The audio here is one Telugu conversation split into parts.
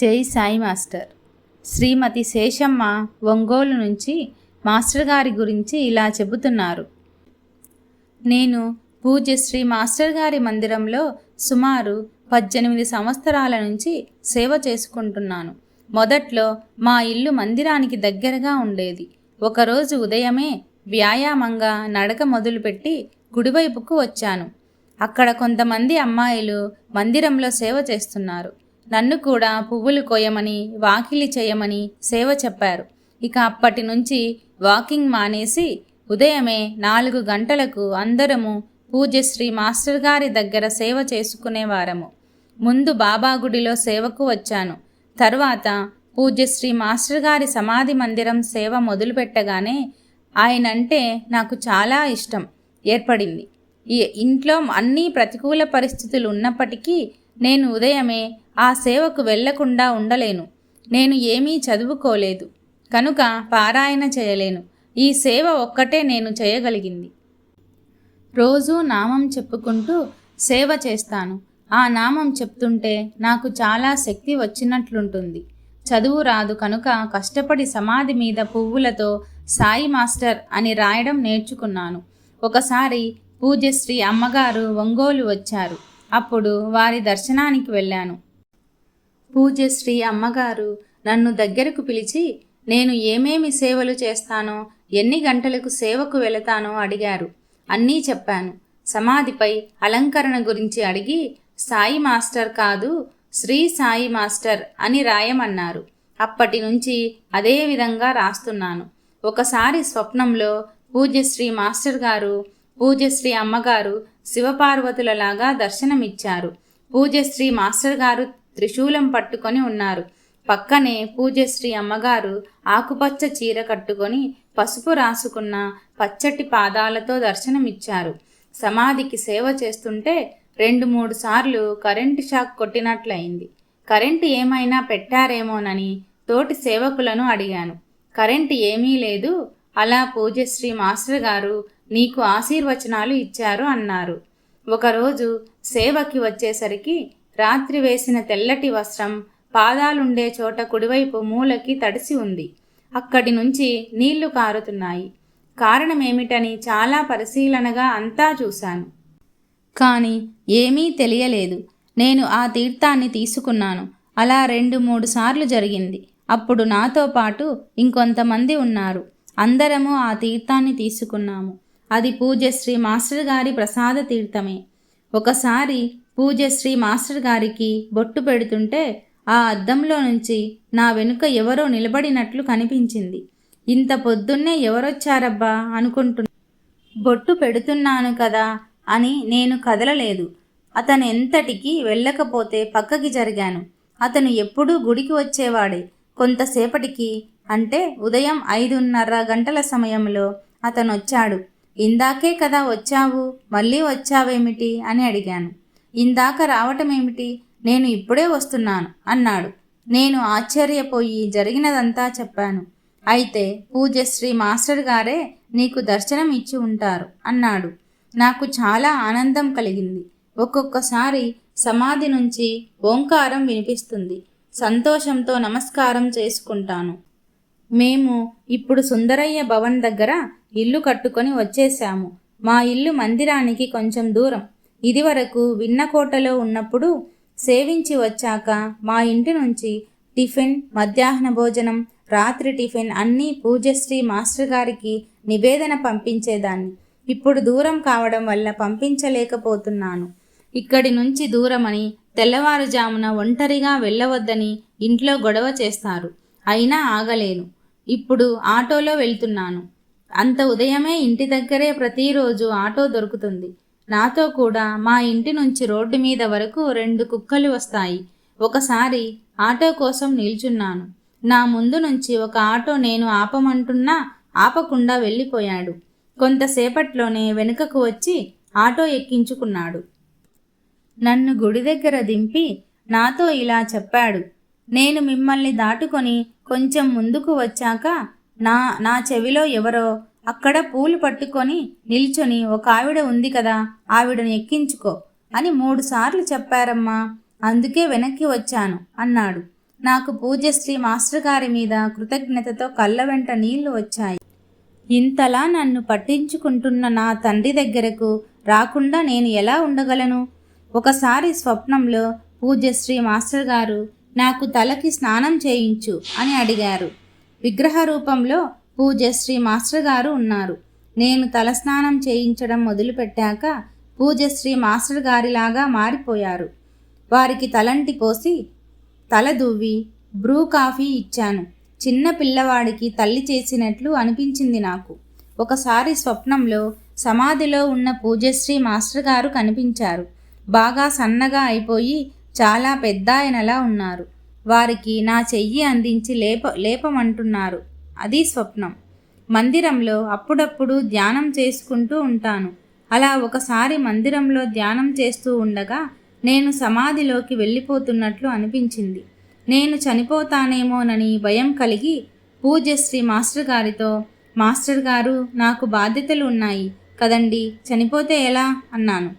జై సాయి మాస్టర్. శ్రీమతి శేషమ్మ ఒంగోలు నుంచి మాస్టర్ గారి గురించి ఇలా చెబుతున్నారు. నేను పూజ్య శ్రీ మాస్టర్ గారి మందిరంలో సుమారు పద్దెనిమిది సంవత్సరాల నుంచి సేవ చేసుకుంటున్నాను. మొదట్లో మా ఇల్లు మందిరానికి దగ్గరగా ఉండేది. ఒకరోజు ఉదయమే వ్యాయామంగా నడక మొదలుపెట్టి గుడివైపుకు వచ్చాను. అక్కడ కొంతమంది అమ్మాయిలు మందిరంలో సేవ చేస్తున్నారు. నన్ను కూడా పువ్వులు కోయమని వాకిలి చేయమని సేవ చెప్పారు. ఇక అప్పటి నుంచి వాకింగ్ మానేసి ఉదయమే నాలుగు గంటలకు అందరము పూజ్యశ్రీ మాస్టర్ గారి దగ్గర సేవ చేసుకునేవారము ముందు బాబా గుడిలో సేవకు వచ్చాను. తర్వాత పూజ్యశ్రీ మాస్టర్ గారి సమాధి మందిరం సేవ మొదలుపెట్టగానే ఆయనంటే నాకు చాలా ఇష్టం ఏర్పడింది. ఈ ఇంట్లో అన్ని ప్రతికూల పరిస్థితులు ఉన్నప్పటికీ నేను ఉదయమే ఆ సేవకు వెళ్ళకుండా ఉండలేను. నేను ఏమీ చదువుకోలేదు. కనుక పారాయణ చేయలేను. ఈ సేవ ఒక్కటే నేను చేయగలిగింది. రోజూ నామం చెప్పుకుంటూ సేవ చేస్తాను. ఆ నామం చెప్తుంటే నాకు చాలా శక్తి వచ్చినట్లుంటుంది. చదువు రాదు కనుక కష్టపడి సమాధి మీద పువ్వులతో సాయి మాస్టర్ అని రాయడం నేర్చుకున్నాను. ఒకసారి పూజశ్రీ అమ్మగారు ఒంగోలు వచ్చారు. అప్పుడు వారి దర్శనానికి వెళ్ళాను. పూజ్యశ్రీ అమ్మగారు నన్ను దగ్గరకు పిలిచి నేను ఏమేమి సేవలు చేస్తానో ఎన్ని గంటలకు సేవకు వెళతానో అడిగారు. అన్నీ చెప్పాను. సమాధిపై అలంకరణ గురించి అడిగి సాయి మాస్టర్ కాదు శ్రీ సాయి మాస్టర్ అని రాయమన్నారు. అప్పటి నుంచి అదే విధంగా రాస్తున్నాను. ఒకసారి స్వప్నంలో పూజ్యశ్రీ మాస్టర్ గారు పూజ్యశ్రీ అమ్మగారు శివపార్వతులలాగా దర్శనమిచ్చారు. పూజ్యశ్రీ మాస్టర్ గారు త్రిశూలం పట్టుకొని ఉన్నారు. పక్కనే పూజశ్రీ అమ్మగారు ఆకుపచ్చ చీర కట్టుకొని పసుపు రాసుకున్న పచ్చటి పాదాలతో దర్శనమిచ్చారు. సమాధికి సేవ చేస్తుంటే రెండు మూడు సార్లు కరెంటు షాక్ కొట్టినట్లయింది. కరెంటు ఏమైనా పెట్టారేమోనని తోటి సేవకులను అడిగాను. కరెంటు ఏమీ లేదు అలా పూజశ్రీ మాస్టర్ గారు నీకు ఆశీర్వచనాలు ఇచ్చారు అన్నారు. ఒకరోజు సేవకి వచ్చేసరికి రాత్రి వేసిన తెల్లటి వస్త్రం పాదాలుండే చోట కుడివైపు మూలకి తడిసి ఉంది. అక్కడి నుంచి నీళ్ళు కారుతున్నాయి. కారణమేమిటని చాలా పరిశీలనగా అంతా చూశాను. కానీ ఏమీ తెలియలేదు. నేను ఆ తీర్థాన్ని తీసుకున్నాను. అలా రెండు మూడు సార్లు జరిగింది. అప్పుడు నాతో పాటు ఇంకొంతమంది ఉన్నారు. అందరము ఆ తీర్థాన్ని తీసుకున్నాము. అది పూజశ్రీ మాస్టర్ గారి ప్రసాద తీర్థమే. ఒకసారి పూజశ్రీ మాస్టర్ గారికి బొట్టు పెడుతుంటే ఆ అద్దంలో నుంచి నా వెనుక ఎవరో నిలబడినట్లు కనిపించింది. ఇంత పొద్దున్నే ఎవరొచ్చారబ్బా అనుకుంటున్నా. బొట్టు పెడుతున్నాను కదా అని నేను కదలలేదు. అతను ఎంతటికి వెళ్ళకపోతే పక్కకి జరిగాను. అతను ఎప్పుడూ గుడికి వచ్చేవాడే. కొంతసేపటికి అంటే ఉదయం ఐదున్నర గంటల సమయంలో అతను వచ్చాడు ఇందాకే కదా వచ్చావు మళ్ళీ వచ్చావేమిటి? అని అడిగాను. ఇందాక రావటమేమిటి? నేను ఇప్పుడే వస్తున్నాను అన్నాడు. నేను ఆశ్చర్యపోయి జరిగినదంతా చెప్పాను. అయితే పూజశ్రీ మాస్టర్ గారే నీకు దర్శనం ఇచ్చి ఉంటారు అన్నాడు. నాకు చాలా ఆనందం కలిగింది. ఒక్కొక్కసారి సమాధి నుంచి ఓంకారం వినిపిస్తుంది. సంతోషంతో నమస్కారం చేసుకుంటాను. మేము ఇప్పుడు సుందరయ్య భవన్ దగ్గర ఇల్లు కట్టుకొని వచ్చేశాము. మా ఇల్లు మందిరానికి కొంచెం దూరం. ఇదివరకు విన్నకోటలో ఉన్నప్పుడు సేవించి వచ్చాక మా ఇంటి నుంచి టిఫిన్ మధ్యాహ్న భోజనం రాత్రి టిఫిన్ అన్నీ పూజశ్రీ మాస్టర్ గారికి నివేదన పంపించేదాన్ని. ఇప్పుడు దూరం కావడం వల్ల పంపించలేకపోతున్నాను. ఇక్కడి నుంచి దూరమని తెల్లవారుజామున ఒంటరిగా వెళ్ళవద్దని ఇంట్లో గొడవ చేస్తారు. అయినా ఆగలేను. ఇప్పుడు ఆటోలో వెళ్తున్నాను. అంత ఉదయమే ఇంటి దగ్గరే ప్రతిరోజు ఆటో దొరుకుతుంది. నాతో కూడా మా ఇంటి నుంచి రోడ్డు మీద వరకు రెండు కుక్కలు వస్తాయి. ఒకసారి ఆటో కోసం నిల్చున్నాను. నా ముందు నుంచి ఒక ఆటో నేను ఆపమంటున్నా ఆపకుండా వెళ్ళిపోయాడు. కొంతసేపట్లోనే వెనుకకు వచ్చి ఆటో ఎక్కించుకున్నాడు. నన్ను గుడి దగ్గర దింపి నాతో ఇలా చెప్పాడు. నేను మిమ్మల్ని దాటుకొని కొంచెం ముందుకు వచ్చాక నా నా చెవిలో ఎవరో అక్కడ పూలు పట్టుకొని నిల్చొని ఒక ఆవిడ ఉంది కదా ఆవిడను ఎక్కించుకో అని మూడుసార్లు చెప్పారమ్మా. అందుకే వెనక్కి వచ్చాను అన్నాడు. నాకు పూజశ్రీ మాస్టర్ గారి మీద కృతజ్ఞతతో కళ్ళ వెంట నీళ్ళు వచ్చాయి. ఇంతలా నన్ను పట్టించుకుంటున్న నా తండ్రి దగ్గరకు రాకుండా నేను ఎలా ఉండగలను? ఒకసారి స్వప్నంలో పూజ్యశ్రీ మాస్టర్ గారు నాకు తలకి స్నానం చేయించు అని అడిగారు. విగ్రహ రూపంలో పూజశ్రీ మాస్టర్ గారు ఉన్నారు. నేను తలస్నానం చేయించడం మొదలుపెట్టాక పూజశ్రీ మాస్టర్ గారిలాగా మారిపోయారు. వారికి తలంటి పోసి తల దువ్వి బ్రూ కాఫీ ఇచ్చాను. చిన్న పిల్లవాడికి తల్లి చేసినట్లు అనిపించింది నాకు. ఒకసారి స్వప్నంలో సమాధిలో ఉన్న పూజశ్రీ మాస్టర్ గారు కనిపించారు. బాగా సన్నగా అయిపోయి చాలా పెద్ద ఆయనలా ఉన్నారు. వారికి నా చెయ్యి అందించి లేప లేపమంటున్నారు. అది స్వప్నం. మందిరంలో అప్పుడప్పుడు ధ్యానం చేసుకుంటూ ఉంటాను. అలా ఒకసారి మందిరంలో ధ్యానం చేస్తూ ఉండగా నేను సమాధిలోకి వెళ్ళిపోతున్నట్లు అనిపించింది. నేను చనిపోతానేమోనని భయం కలిగి పూజశ్రీ మాస్టర్ గారితో మాస్టర్ గారు నాకు బాధ్యతలు ఉన్నాయి. కదండి చనిపోతే ఎలా? అన్నాను.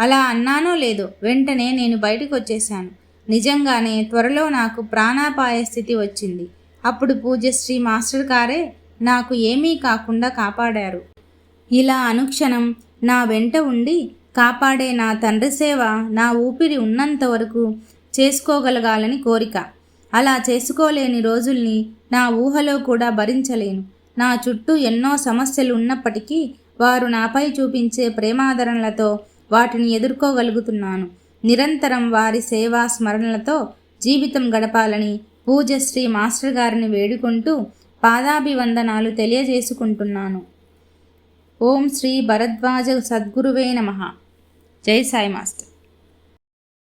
అలా అన్నానో లేదో వెంటనే నేను బయటకు వచ్చేశాను నిజంగానే త్వరలో నాకు ప్రాణాపాయ స్థితి వచ్చింది. అప్పుడు పూజశ్రీ మాస్టర్ గారే నాకు ఏమీ కాకుండా కాపాడారు. ఇలా అనుక్షణం నా వెంట ఉండి కాపాడే నా తండ్రి సేవ నా ఊపిరి ఉన్నంత వరకు చేసుకోగలగాలని కోరిక. అలా చేసుకోలేని రోజుల్ని నా ఊహలో కూడా భరించలేను. నా చుట్టూ ఎన్నో సమస్యలు ఉన్నప్పటికీ వారు నాపై చూపించే ప్రేమాదరణలతో వాటిని ఎదుర్కోగలుగుతున్నాను. నిరంతరం వారి సేవా స్మరణలతో జీవితం గడపాలని పూజశ్రీ మాస్టర్ గారిని వేడుకుంటూ పాదాభివందనాలు తెలియజేసుకుంటున్నాను. ఓం శ్రీ భరద్వాజ సద్గురువే నమ. జై సాయి మాస్టర్.